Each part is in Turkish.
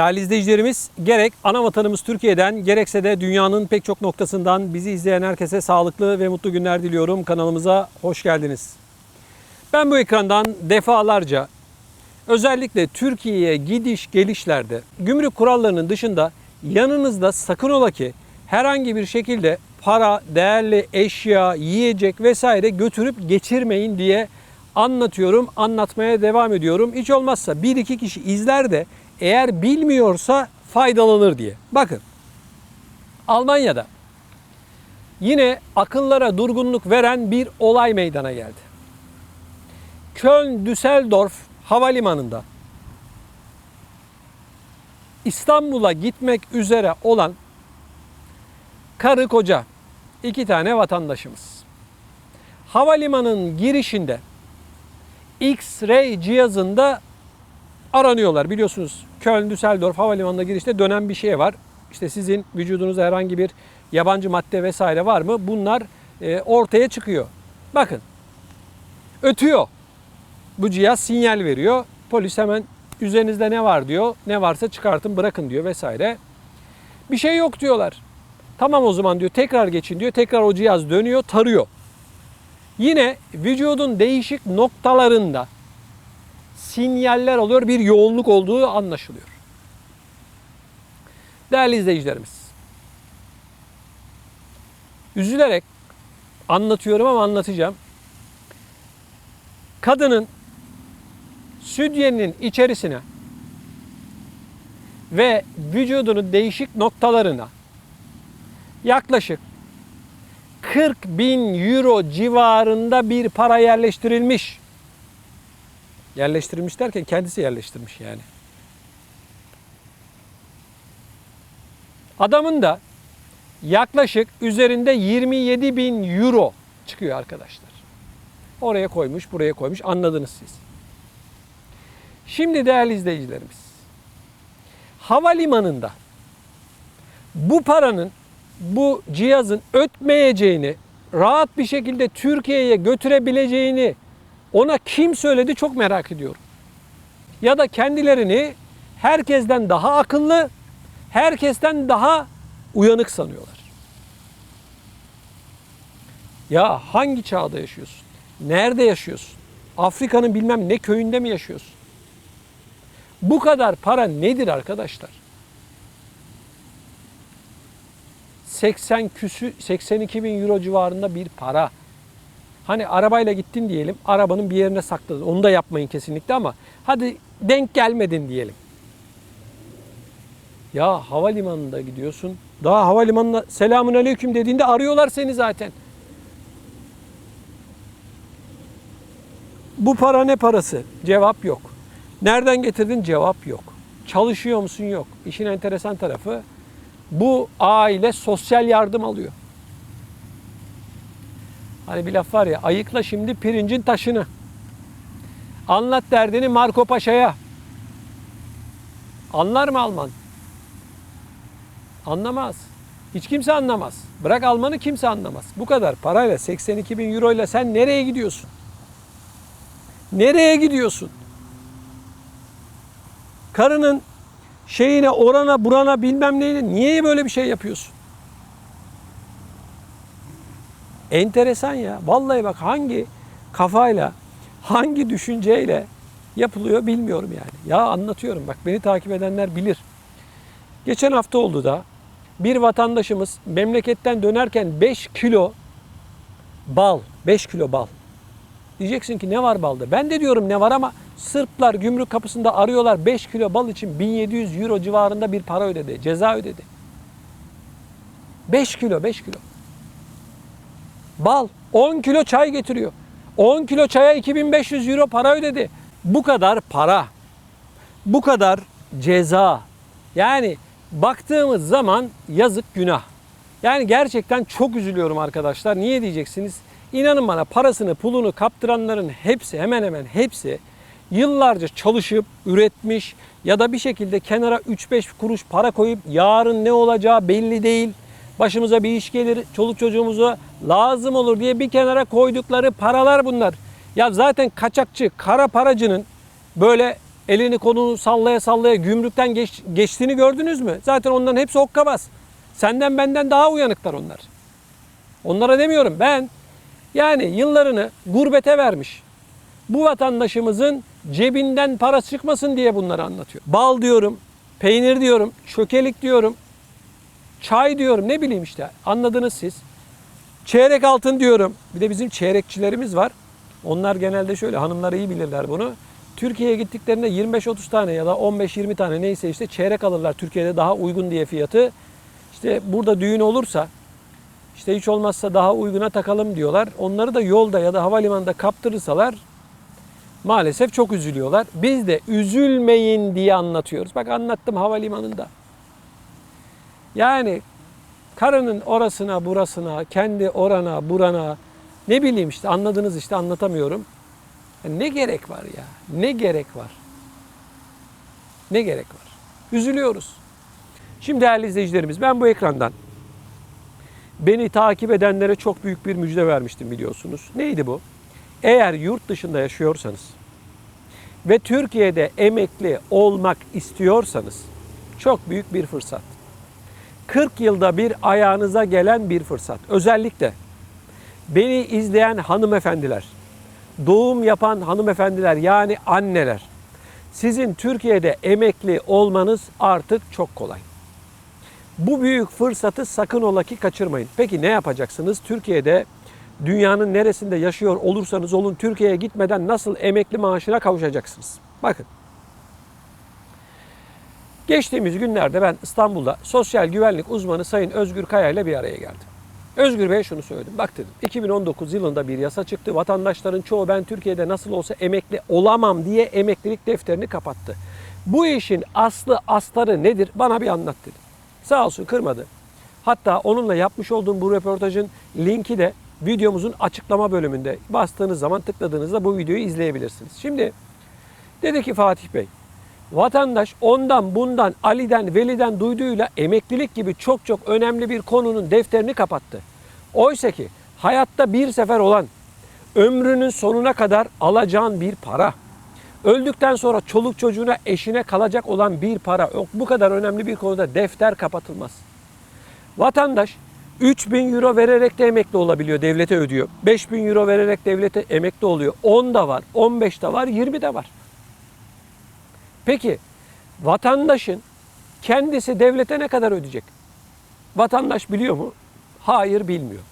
Değerli izleyicilerimiz gerek ana vatanımız Türkiye'den gerekse de dünyanın pek çok noktasından bizi izleyen herkese sağlıklı ve mutlu günler diliyorum. Kanalımıza hoş geldiniz. Ben bu ekrandan defalarca özellikle Türkiye'ye gidiş gelişlerde gümrük kurallarının dışında yanınızda sakın ola ki herhangi bir şekilde para, değerli eşya, yiyecek vesaire götürüp geçirmeyin diye anlatıyorum, anlatmaya devam ediyorum. Hiç olmazsa bir iki kişi izler de eğer bilmiyorsa faydalanır diye. Bakın Almanya'da yine akıllara durgunluk veren bir olay meydana geldi. Köln-Düsseldorf havalimanında İstanbul'a gitmek üzere olan karı koca iki tane vatandaşımız. Havalimanının girişinde X-ray cihazında aranıyorlar. Biliyorsunuz Köln Düsseldorf havalimanına girişte dönen bir şey var. İşte sizin vücudunuzda herhangi bir yabancı madde vesaire var mı? Bunlar e, ortaya çıkıyor. Bakın. Ötüyor. Bu cihaz sinyal veriyor. Polis hemen üzerinizde ne var diyor. Ne varsa çıkartın bırakın diyor vesaire. Bir şey yok diyorlar. Tamam o zaman diyor tekrar geçin diyor. Tekrar o cihaz dönüyor, tarıyor. Yine vücudun değişik noktalarında sinyaller oluyor. Bir yoğunluk olduğu anlaşılıyor. Değerli izleyicilerimiz. Üzülerek anlatıyorum ama anlatacağım. Kadının südyenin içerisine ve vücudunun değişik noktalarına yaklaşık 40 bin euro civarında bir para yerleştirilmiş. Yerleştirilmiş derken kendisi yerleştirmiş yani. Adamın da yaklaşık üzerinde 27 bin euro çıkıyor arkadaşlar. Oraya koymuş, buraya koymuş. Anladınız siz. Şimdi değerli izleyicilerimiz. Havalimanında bu paranın bu cihazın ötmeyeceğini, rahat bir şekilde Türkiye'ye götürebileceğini ona kim söyledi çok merak ediyorum. Ya da kendilerini herkesten daha akıllı, herkesten daha uyanık sanıyorlar. Ya hangi çağda yaşıyorsun? Nerede yaşıyorsun? Afrika'nın bilmem ne köyünde mi yaşıyorsun? Bu kadar para nedir arkadaşlar? 80 küsü 82 bin euro civarında bir para. Hani arabayla gittin diyelim, arabanın bir yerine sakladın. Onu da yapmayın kesinlikle ama hadi denk gelmedin diyelim. Ya havalimanında gidiyorsun. Daha havalimanına selamun aleyküm dediğinde arıyorlar seni zaten. Bu para ne parası? Cevap yok. Nereden getirdin? Cevap yok. Çalışıyor musun? Yok. İşin enteresan tarafı bu aile sosyal yardım alıyor. Hani bir laf var ya ayıkla şimdi pirincin taşını. Anlat derdini Marco Paşa'ya. Anlar mı Alman? Anlamaz. Hiç kimse anlamaz. Bırak Almanı kimse anlamaz. Bu kadar parayla 82 bin euro ile sen nereye gidiyorsun? Nereye gidiyorsun? Karının şeyine, orana, burana bilmem neyle niye böyle bir şey yapıyorsun? Enteresan ya. Vallahi bak hangi kafayla, hangi düşünceyle yapılıyor bilmiyorum yani. Ya anlatıyorum bak beni takip edenler bilir. Geçen hafta oldu da bir vatandaşımız memleketten dönerken 5 kilo bal, 5 kilo bal. Diyeceksin ki ne var balda? Ben de diyorum ne var ama Sırplar gümrük kapısında arıyorlar 5 kilo bal için 1700 euro civarında bir para ödedi. Ceza ödedi. 5 kilo 5 kilo. Bal 10 kilo çay getiriyor. 10 kilo çaya 2500 euro para ödedi. Bu kadar para. Bu kadar ceza. Yani baktığımız zaman yazık günah. Yani gerçekten çok üzülüyorum arkadaşlar. Niye diyeceksiniz? İnanın bana parasını pulunu kaptıranların hepsi hemen hemen hepsi yıllarca çalışıp üretmiş ya da bir şekilde kenara 3-5 kuruş para koyup yarın ne olacağı belli değil. Başımıza bir iş gelir, çoluk çocuğumuza lazım olur diye bir kenara koydukları paralar bunlar. Ya zaten kaçakçı, kara paracının böyle elini kolunu sallaya sallaya gümrükten geç- geçtiğini gördünüz mü? Zaten onların hepsi hokkabaz. Senden benden daha uyanıklar onlar. Onlara demiyorum ben yani yıllarını gurbete vermiş. Bu vatandaşımızın cebinden para çıkmasın diye bunları anlatıyor. Bal diyorum, peynir diyorum, çökelik diyorum, çay diyorum ne bileyim işte anladınız siz. Çeyrek altın diyorum. Bir de bizim çeyrekçilerimiz var. Onlar genelde şöyle hanımlar iyi bilirler bunu. Türkiye'ye gittiklerinde 25-30 tane ya da 15-20 tane neyse işte çeyrek alırlar Türkiye'de daha uygun diye fiyatı. İşte burada düğün olursa işte hiç olmazsa daha uyguna takalım diyorlar. Onları da yolda ya da havalimanında kaptırırsalar maalesef çok üzülüyorlar. Biz de üzülmeyin diye anlatıyoruz. Bak anlattım havalimanında. Yani karının orasına burasına, kendi orana burana ne bileyim işte anladınız işte anlatamıyorum. Ne gerek var ya? Ne gerek var? Ne gerek var? Üzülüyoruz. Şimdi değerli izleyicilerimiz ben bu ekrandan beni takip edenlere çok büyük bir müjde vermiştim biliyorsunuz. Neydi bu? Eğer yurt dışında yaşıyorsanız ve Türkiye'de emekli olmak istiyorsanız çok büyük bir fırsat. 40 yılda bir ayağınıza gelen bir fırsat. Özellikle beni izleyen hanımefendiler, doğum yapan hanımefendiler yani anneler. Sizin Türkiye'de emekli olmanız artık çok kolay. Bu büyük fırsatı sakın ola ki kaçırmayın. Peki ne yapacaksınız? Türkiye'de dünyanın neresinde yaşıyor olursanız olun Türkiye'ye gitmeden nasıl emekli maaşına kavuşacaksınız? Bakın. Geçtiğimiz günlerde ben İstanbul'da sosyal güvenlik uzmanı Sayın Özgür Kaya ile bir araya geldim. Özgür Bey şunu söyledim. Bak dedim 2019 yılında bir yasa çıktı. Vatandaşların çoğu ben Türkiye'de nasıl olsa emekli olamam diye emeklilik defterini kapattı. Bu işin aslı astarı nedir? Bana bir anlat dedi. Sağ olsun kırmadı. Hatta onunla yapmış olduğum bu röportajın linki de videomuzun açıklama bölümünde. Bastığınız zaman tıkladığınızda bu videoyu izleyebilirsiniz. Şimdi dedi ki Fatih Bey, vatandaş ondan bundan Ali'den Veli'den duyduğuyla emeklilik gibi çok çok önemli bir konunun defterini kapattı. Oysa ki hayatta bir sefer olan ömrünün sonuna kadar alacağın bir para. Öldükten sonra çoluk çocuğuna eşine kalacak olan bir para. Bu kadar önemli bir konuda defter kapatılmaz. Vatandaş 3000 euro vererek de emekli olabiliyor. Devlete ödüyor. 5000 euro vererek devlete emekli oluyor. 10 da var, 15 de var, 20 de var. Peki vatandaşın kendisi devlete ne kadar ödeyecek? Vatandaş biliyor mu? Hayır bilmiyor.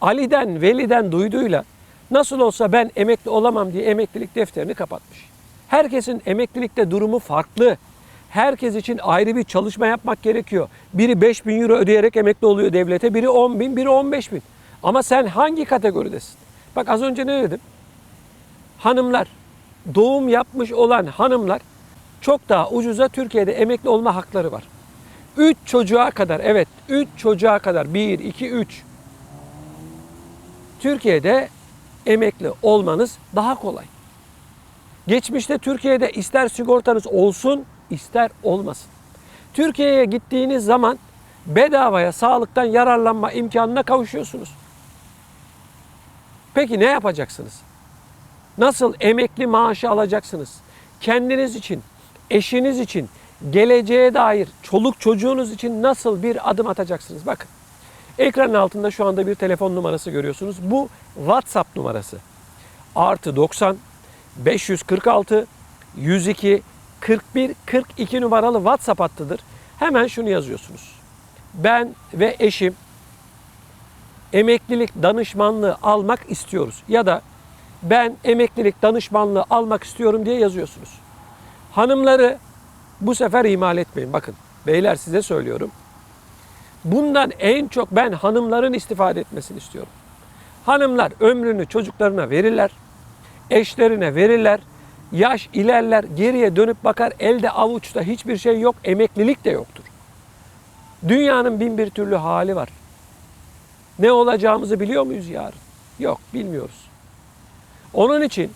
Ali'den, Veli'den duyduğuyla nasıl olsa ben emekli olamam diye emeklilik defterini kapatmış. Herkesin emeklilikte durumu farklı. Herkes için ayrı bir çalışma yapmak gerekiyor. Biri 5 bin euro ödeyerek emekli oluyor devlete, biri 10 bin, biri 15 bin. Ama sen hangi kategoridesin? Bak az önce ne dedim? Hanımlar, doğum yapmış olan hanımlar çok daha ucuza Türkiye'de emekli olma hakları var. 3 çocuğa kadar, evet 3 çocuğa kadar 1, 2, 3 Türkiye'de emekli olmanız daha kolay. Geçmişte Türkiye'de ister sigortanız olsun ister olmasın. Türkiye'ye gittiğiniz zaman bedavaya sağlıktan yararlanma imkanına kavuşuyorsunuz. Peki ne yapacaksınız? Nasıl emekli maaşı alacaksınız? Kendiniz için, eşiniz için, geleceğe dair çoluk çocuğunuz için nasıl bir adım atacaksınız? Bakın. Ekranın altında şu anda bir telefon numarası görüyorsunuz. Bu WhatsApp numarası. Artı 90 546 102 41 42 numaralı WhatsApp hattıdır. Hemen şunu yazıyorsunuz. Ben ve eşim emeklilik danışmanlığı almak istiyoruz. Ya da ben emeklilik danışmanlığı almak istiyorum diye yazıyorsunuz. Hanımları bu sefer ihmal etmeyin. Bakın beyler size söylüyorum. Bundan en çok ben hanımların istifade etmesini istiyorum. Hanımlar ömrünü çocuklarına verirler, eşlerine verirler. Yaş ilerler, geriye dönüp bakar elde avuçta hiçbir şey yok, emeklilik de yoktur. Dünyanın bin bir türlü hali var. Ne olacağımızı biliyor muyuz yarın? Yok, bilmiyoruz. Onun için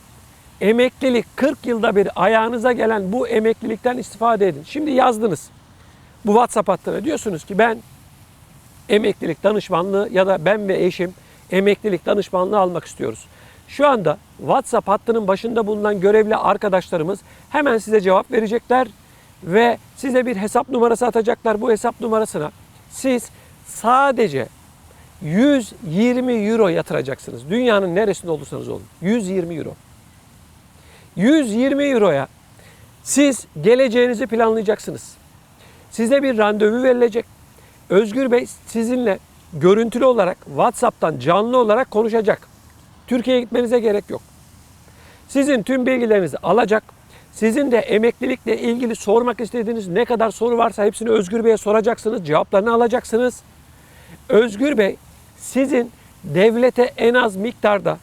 emeklilik 40 yılda bir ayağınıza gelen bu emeklilikten istifade edin. Şimdi yazdınız bu WhatsApp hattına diyorsunuz ki ben emeklilik danışmanlığı ya da ben ve eşim emeklilik danışmanlığı almak istiyoruz. Şu anda WhatsApp hattının başında bulunan görevli arkadaşlarımız hemen size cevap verecekler ve size bir hesap numarası atacaklar. Bu hesap numarasına siz sadece 120 euro yatıracaksınız. Dünyanın neresinde olursanız olun. 120 euro. 120 euroya siz geleceğinizi planlayacaksınız. Size bir randevu verilecek. Özgür Bey sizinle görüntülü olarak WhatsApp'tan canlı olarak konuşacak. Türkiye'ye gitmenize gerek yok. Sizin tüm bilgilerinizi alacak. Sizin de emeklilikle ilgili sormak istediğiniz ne kadar soru varsa hepsini Özgür Bey'e soracaksınız. Cevaplarını alacaksınız. Özgür Bey sizin devlete en az miktarda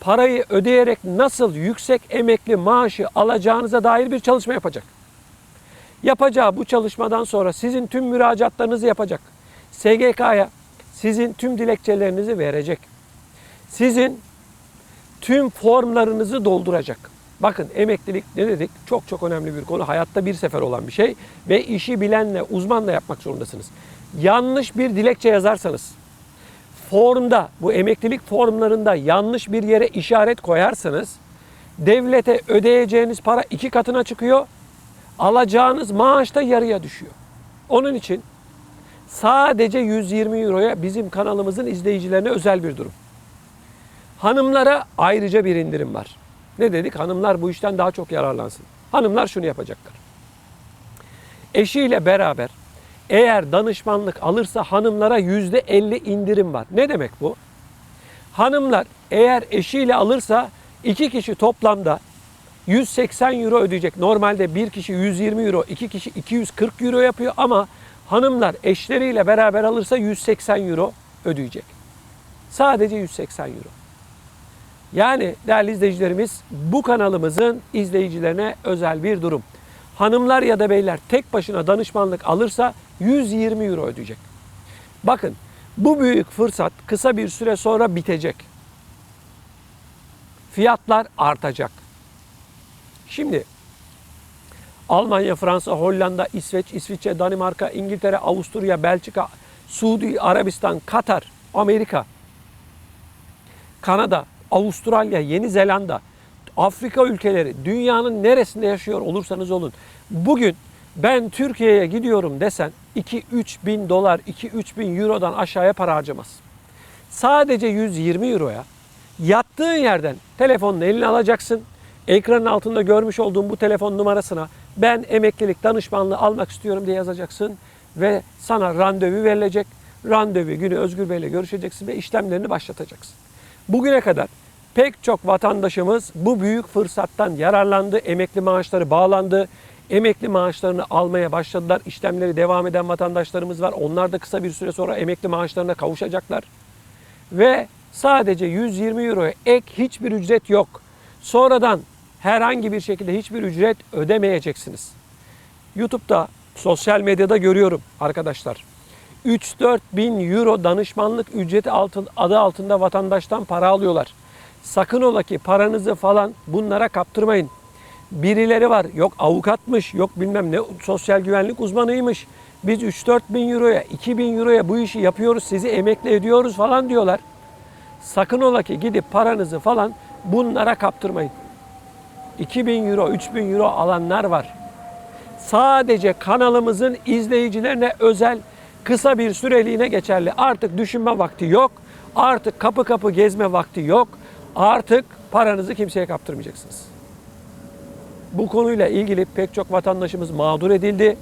parayı ödeyerek nasıl yüksek emekli maaşı alacağınıza dair bir çalışma yapacak. Yapacağı bu çalışmadan sonra sizin tüm müracaatlarınızı yapacak. SGK'ya sizin tüm dilekçelerinizi verecek. Sizin tüm formlarınızı dolduracak. Bakın emeklilik ne dedik? Çok çok önemli bir konu. Hayatta bir sefer olan bir şey ve işi bilenle, uzmanla yapmak zorundasınız. Yanlış bir dilekçe yazarsanız, formda, bu emeklilik formlarında yanlış bir yere işaret koyarsanız, devlete ödeyeceğiniz para iki katına çıkıyor, alacağınız maaş da yarıya düşüyor. Onun için sadece 120 euroya bizim kanalımızın izleyicilerine özel bir durum. Hanımlara ayrıca bir indirim var. Ne dedik? Hanımlar bu işten daha çok yararlansın. Hanımlar şunu yapacaklar. Eşiyle beraber eğer danışmanlık alırsa hanımlara yüzde 50 indirim var. Ne demek bu? Hanımlar eğer eşiyle alırsa iki kişi toplamda 180 euro ödeyecek. Normalde bir kişi 120 euro, iki kişi 240 euro yapıyor ama hanımlar eşleriyle beraber alırsa 180 euro ödeyecek. Sadece 180 euro. Yani değerli izleyicilerimiz bu kanalımızın izleyicilerine özel bir durum. Hanımlar ya da beyler tek başına danışmanlık alırsa 120 euro ödeyecek. Bakın bu büyük fırsat kısa bir süre sonra bitecek. Fiyatlar artacak. Şimdi Almanya, Fransa, Hollanda, İsveç, İsviçre, Danimarka, İngiltere, Avusturya, Belçika, Suudi Arabistan, Katar, Amerika, Kanada, Avustralya, Yeni Zelanda, Afrika ülkeleri, dünyanın neresinde yaşıyor olursanız olun. Bugün ben Türkiye'ye gidiyorum desen 2-3 bin dolar, 2-3 bin eurodan aşağıya para harcamaz. Sadece 120 euroya yattığın yerden telefonunu eline alacaksın. Ekranın altında görmüş olduğum bu telefon numarasına ben emeklilik danışmanlığı almak istiyorum diye yazacaksın ve sana randevu verilecek. Randevu günü Özgür Bey ile görüşeceksin ve işlemlerini başlatacaksın. Bugüne kadar pek çok vatandaşımız bu büyük fırsattan yararlandı. Emekli maaşları bağlandı. Emekli maaşlarını almaya başladılar. İşlemleri devam eden vatandaşlarımız var. Onlar da kısa bir süre sonra emekli maaşlarına kavuşacaklar. Ve sadece 120 euroya ek hiçbir ücret yok. Sonradan herhangi bir şekilde hiçbir ücret ödemeyeceksiniz. YouTube'da, sosyal medyada görüyorum arkadaşlar. 3-4 bin euro danışmanlık ücreti altın, adı altında vatandaştan para alıyorlar. Sakın ola ki paranızı falan bunlara kaptırmayın. Birileri var yok avukatmış yok bilmem ne sosyal güvenlik uzmanıymış. Biz 3-4 bin euroya 2 bin euroya bu işi yapıyoruz sizi emekli ediyoruz falan diyorlar. Sakın ola ki gidip paranızı falan bunlara kaptırmayın. 2000 euro, 3000 euro alanlar var. Sadece kanalımızın izleyicilerine özel kısa bir süreliğine geçerli. Artık düşünme vakti yok. Artık kapı kapı gezme vakti yok. Artık paranızı kimseye kaptırmayacaksınız. Bu konuyla ilgili pek çok vatandaşımız mağdur edildi.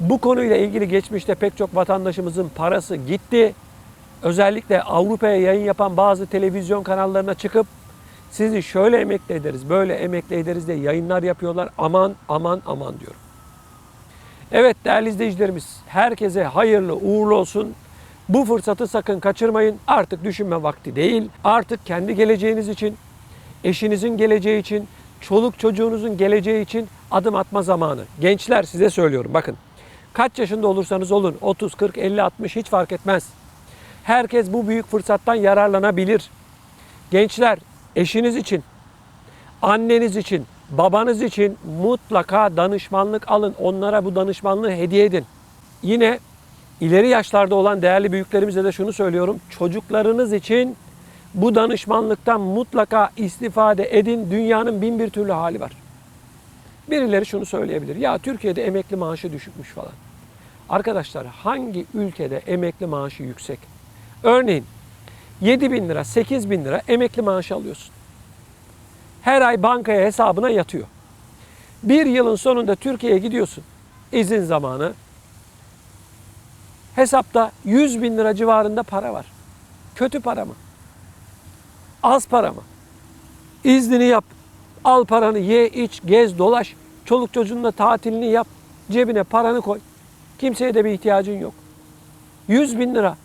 Bu konuyla ilgili geçmişte pek çok vatandaşımızın parası gitti. Özellikle Avrupa'ya yayın yapan bazı televizyon kanallarına çıkıp sizi şöyle emekli ederiz, böyle emekli ederiz diye yayınlar yapıyorlar. Aman aman aman diyorum. Evet değerli izleyicilerimiz, herkese hayırlı uğurlu olsun. Bu fırsatı sakın kaçırmayın. Artık düşünme vakti değil. Artık kendi geleceğiniz için, eşinizin geleceği için, çoluk çocuğunuzun geleceği için adım atma zamanı. Gençler size söylüyorum bakın. Kaç yaşında olursanız olun 30, 40, 50, 60 hiç fark etmez. Herkes bu büyük fırsattan yararlanabilir. Gençler eşiniz için, anneniz için, babanız için mutlaka danışmanlık alın. Onlara bu danışmanlığı hediye edin. Yine ileri yaşlarda olan değerli büyüklerimize de şunu söylüyorum. Çocuklarınız için Bu danışmanlıktan mutlaka istifade edin. Dünyanın bin bir türlü hali var. Birileri şunu söyleyebilir. Ya Türkiye'de emekli maaşı düşükmüş falan. Arkadaşlar hangi ülkede emekli maaşı yüksek? Örneğin 7 bin lira, 8 bin lira emekli maaşı alıyorsun. Her ay bankaya hesabına yatıyor. Bir yılın sonunda Türkiye'ye gidiyorsun. İzin zamanı. Hesapta 100 bin lira civarında para var. Kötü para mı? Az para mı? İznini yap. Al paranı ye, iç, gez, dolaş. Çoluk çocuğunla tatilini yap. Cebine paranı koy. Kimseye de bir ihtiyacın yok. 100 bin lira.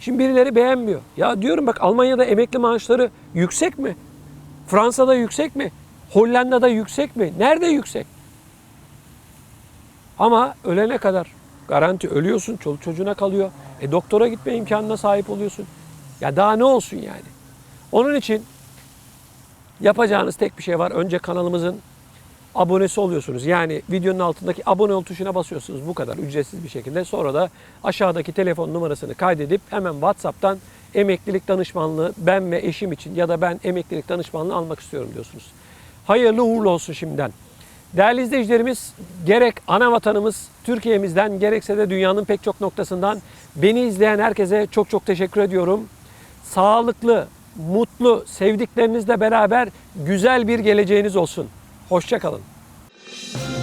Şimdi birileri beğenmiyor. Ya diyorum bak Almanya'da emekli maaşları yüksek mi? Fransa'da yüksek mi? Hollanda'da yüksek mi? Nerede yüksek? Ama ölene kadar garanti ölüyorsun, çoluk çocuğuna kalıyor. E doktora gitme imkanına sahip oluyorsun. Ya daha ne olsun yani? Onun için yapacağınız tek bir şey var. Önce kanalımızın abonesi oluyorsunuz. Yani videonun altındaki abone ol tuşuna basıyorsunuz bu kadar ücretsiz bir şekilde. Sonra da aşağıdaki telefon numarasını kaydedip hemen WhatsApp'tan emeklilik danışmanlığı ben ve eşim için ya da ben emeklilik danışmanlığı almak istiyorum diyorsunuz. Hayırlı uğurlu olsun şimdiden. Değerli izleyicilerimiz gerek ana vatanımız Türkiye'mizden gerekse de dünyanın pek çok noktasından beni izleyen herkese çok çok teşekkür ediyorum sağlıklı, mutlu, sevdiklerinizle beraber güzel bir geleceğiniz olsun. Hoşçakalın. kalın.